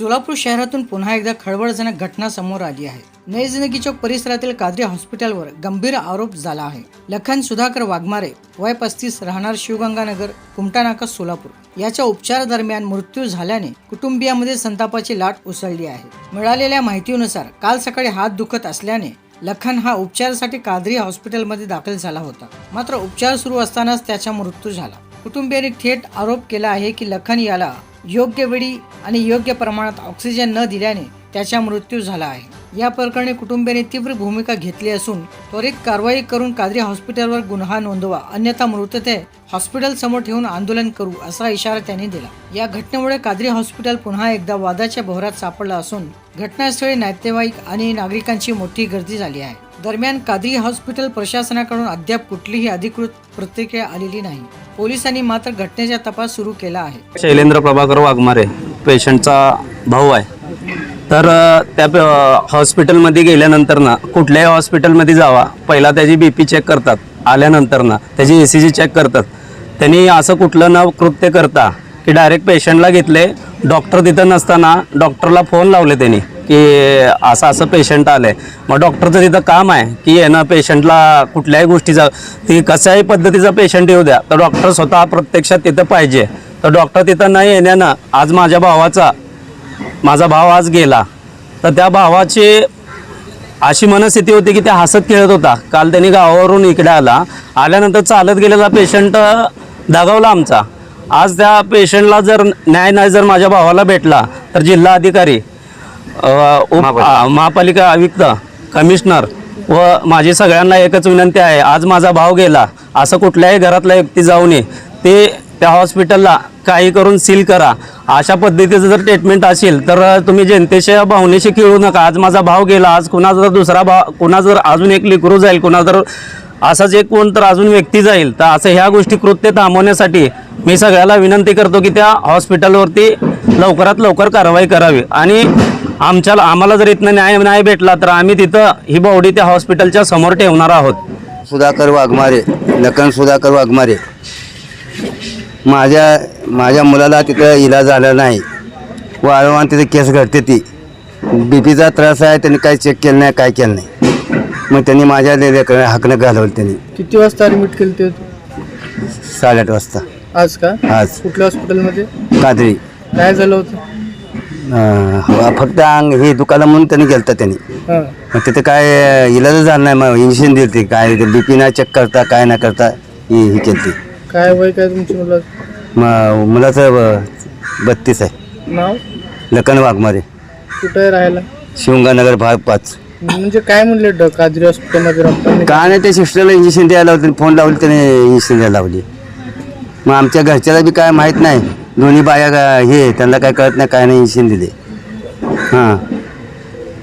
सोलापूर शहरातून पुन्हा एकदा खळबळजनक घटना समोर आली आहे. नई चौक परिसरातील कादरी हॉस्पिटलवर गंभीर आरोप झाला आहे. लखन सुधाकर वाघमारे वय पस्तीस राहणार शिवगंगानगर कुमटानाका सोलापूर. याच्या उपचार दरम्यान मृत्यू झाल्याने कुटुंबियामध्ये संतापाची लाट उसळली आहे. मिळालेल्या माहितीनुसार काल सकाळी हात दुखत असल्याने लखन हा उपचारासाठी कादरी हॉस्पिटलमध्ये दाखल झाला होता. मात्र उपचार सुरू असतानाच त्याचा मृत्यू झाला. कुटुंबियांनी थेट आरोप केला आहे की लखन याला योग्य वेळी आणि योग्य प्रमाणात ऑक्सिजन न दिल्याने त्याचा मृत्यू झाला आहे. या प्रकरणी कुटुंबियांनी तीव्र भूमिका घेतली असून त्वरित कारवाई करून कादरी हॉस्पिटलवर गुन्हा नोंदवा अन्यथा मृतदेह हॉस्पिटल समोर ठेवून आंदोलन करू असा इशारा त्यांनी दिला. या घटनेमुळे कादरी हॉस्पिटल पुन्हा एकदा वादाच्या भोवऱ्यात सापडलं असून घटनास्थळी नातेवाईक आणि नागरिकांची मोठी गर्दी झाली आहे. दरम्यान कादरी हॉस्पिटल प्रशासनाकडून अद्याप कुठलीही अधिकृत प्रतिक्रिया आलेली नाही. पोलिसांनी मात्र घटनेचा तपास सुरू केला आहे. शैलेंद्र प्रभाकर वाघमारे पेशंटचा भाऊ आहे. तर त्या हॉस्पिटलमध्ये गेल्यानंतर ना कुठल्याही हॉस्पिटलमध्ये जावा पहिला त्याची बी पी चेक करतात. आल्यानंतर ना त्याची ए सी जी चेक करतात. त्यांनी असं कुठलं न कृत्य करता की डायरेक्ट पेशंटला घेतले डॉक्टर तिथं नसताना डॉक्टरला फोन लावले त्यांनी. की असं असं पेशंट आलंय. मग डॉक्टरचं तिथं काम आहे की येणं पेशंटला कुठल्याही गोष्टीचा ती कशाही पद्धतीचा पेशंट येऊ द्या. तर डॉक्टर स्वतः प्रत्यक्षात तिथं पाहिजे. तर डॉक्टर तिथं नाही येण्यानं आज माझ्या भावाचा माझा भाव आज गेला. तर त्या भावाची अशी मनस्थिती होती की ते हसत खेळत होता. काल त्यांनी गावावरून इकडे आला. आल्यानंतर चालत गेलेला पेशंट दगावला आमचा. आज त्या पेशंटला जर न्याय नाही जर माझ्या भावाला भेटला तर जिल्हा अधिकारी महापालिका. आयुक्त कमिशनर व माझी सगळ्यांना एकच विनंती आहे आज माझा भाव गेला असं कुठल्याही घरातला व्यक्ती जाऊ नये ते त्या हॉस्पिटलला काही करून सील करा. अशा पद्धतीचं जर ट्रीटमेंट असेल तर तुम्ही जनतेच्या भावनेशी खेळू नका. आज माझा भाव गेला आज कुणा जर दुसरा भाव कुणा जर अजून एक लेकरू जाईल कुणा जर असाच एक कोण तर अजून व्यक्ती जाईल तर असं ह्या गोष्टी कृत्य थांबवण्यासाठी मी सगळ्याला विनंती करतो की त्या हॉस्पिटलवरती लवकरात लवकर कारवाई करावी. आणि आमच्या आम्हाला जर इथनं न्याय नाही भेटला तर आम्ही तिथं ही बॉडी त्या हॉस्पिटलच्या समोर ठेवणार आहोत. सुधाकर वाघमारे लखन सुधाकर वाघमारे. माझ्या माझ्या मुलाला तिथं इलाज झाला नाही. वारंवार तिथे केस घडते ती. बी पीचा त्रास आहे त्यांनी काही चेक केलं नाही काय केलं नाही. मग त्यांनी माझ्या लेकरं हाकणं घालवलं त्यांनी. किती वाजता ॲडमिट केलं ते? साडेआठ वाजता. आज का? आज. कुठल्या हॉस्पिटलमध्ये कादरी. काय झालं होतं? अं, फक्त अंग हे दुखालं म्हणून त्यांनी गेलं त्यांनी. हां. मग तिथे काय इलाजच झालं नाही मग इंजेक्शन दिली ते काय बी पी नाही चेक करता काय नाही करता ही ही केली ती काय वय काय तुमच्या मुलं? म मुलाचं ब- बत्तीस आहे. नाव? लखन वाघमारे. कुठं राहायला? शिवंगानगर भाग पाच. म्हणजे काय म्हणले ड काजरी हॉस्पिटलमध्ये डॉक्टरने काय नाही ते सिस्टरला इंजेक्शन द्यायला लावले फोन लावले त्याने इंजेक्शन द्यायला लावली. मग आमच्या घरच्याला बी काय माहीत नाही. दोन्ही बाया हे त्यांना काय कळत नाही काय नाही इंजेक्शन दिले हां.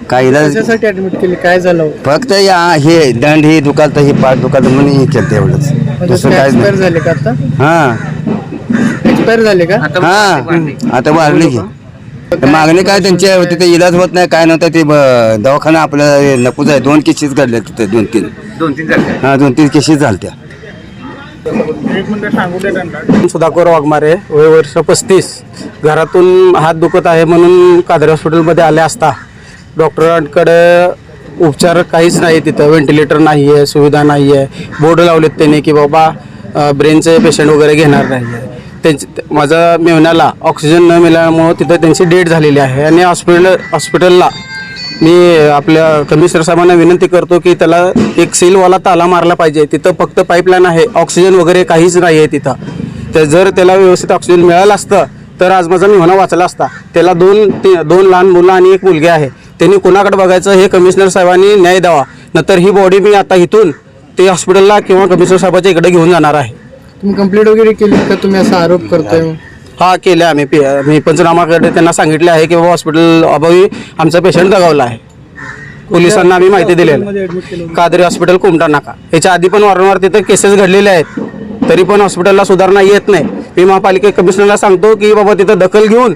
काय इलाज कशासाठी ॲडमिट केली? काय झालं? होतं फक्त या हे दंड हे दुखालतं हे पाठ दुखालतं म्हणून हे केलं एवढंच म्हणजे दुसरं काय एक्सपायर झाले का आता? हां. एक्सपायर झाले का? हां. आता वाढले की. मागणी काय त्यांच्या तिथे इलाज होत नाही काय नव्हतं ते ब- दवाखाना आपल्याला नकोच आहे. दोन केसेस घडले तिथे दोन तीन दोन तीन हां दोन तीन केसेस झालत्या. सुधाकर वाघमारे वय वर्ष पस्तीस. घरातून हात दुखत आहे म्हणून कादरी हॉस्पिटलमध्ये आले असता. डॉक्टरांकडे उपचार काहीच नाही तिथं. व्हेंटिलेटर नाही आहे सुविधा नाही आहे बोर्ड लावलेत त्यांनी की बाबा ब्रेनचे पेशंट वगैरे घेणार नाही आहे त्यांची माझा मेवण्याला ऑक्सिजन न मिळाल्यामुळं तिथं त्यांची डेट झालेली आहे. आणि हॉस्पिटल हॉस्पिटलला मी आपल्या कमिशनर साहेबांना विनंती करतो की त्याला एक सीलवाला ताला मारला पाहिजे. तिथं फक्त पाईपलाईन आहे. ऑक्सिजन वगैरे काहीच नाही आहे तिथं. तर जर त्याला व्यवस्थित ऑक्सिजन मिळालं असतं तर आज माझा म्हणा वाचला असता. त्याला दोन ती दोन लहान मुलं आणि एक मुलगी आहे. त्यांनी कोणाकडे बघायचं हे कमिशनर साहेबांनी न्याय द्यावा. नंतर ही बॉडी मी आता इथून ते हॉस्पिटलला किंवा कमिशनर साहेबाच्या इकडे घेऊन जाणार आहे. तुम्ही कंप्लेंट वगैरे केली का? तुम्ही असा आरोप करताय हा केले आम्ही. पी मी पंचनामाकडे त्यांना सांगितले आहे की बाबा हॉस्पिटल अभावी आमचा पेशंट दगावला आहे. पोलिसांना आम्ही माहिती दिलेली आहे. कादरी हॉस्पिटल कुमटा नाका. याच्या आधी पण वारंवार तिथे केसेस घडलेले आहेत. तरी पण हॉस्पिटलला सुधारणा येत नाही. मी महापालिका कमिशनरला सांगतो की बाबा तिथं दखल घेऊन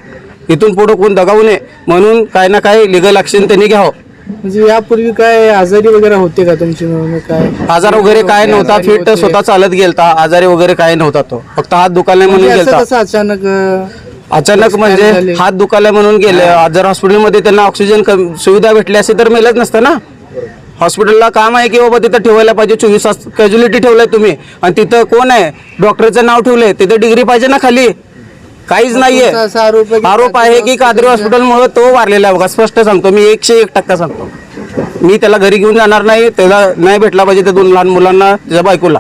इथून पुढं कोण दगावू नये. म्हणून काय ना काय लिगल ॲक्शन त्यांनी घ्यावं. म्हणजे यापूर्वी काय आजारी वगैरे होते का तुमची काय? आजार वगैरे काय नव्हता. फिट. स्वतः चालत गेलता. आजारी वगैरे काय नव्हता तो. फक्त हात दुखायला म्हणून म्हणजे असं गेलता. कसं अचानक अं, अचानक म्हणजे. हात दुखायला म्हणून गेले. जर हॉस्पिटलमध्ये त्यांना ऑक्सिजन कम- सुविधा भेटली असती तर मेलच नसतं ना? हॉस्पिटलला काम आहे की बाबा तिथं ठेवायला पाहिजे? चोवीस तास कॅज्युलिटी ठेवलंय तुम्ही. आणि तिथं कोण आहे? डॉक्टरचं नाव ठेवलंय. तिथं डिग्री पाहिजे ना खाली? काहीच नाहीये. असा आरोप आहे की आरोप आहे की कादरी हॉस्पिटलमुळे तो वारलेला आहे बघा. स्पष्ट सांगतो. मी एकशे एक टक्का सांगतो. मी त्याला घरी घेऊन जाणार नाही. त्याला नाही भेटला पाहिजे त्या दोन लहान मुलांना त्याच्या बायकोला.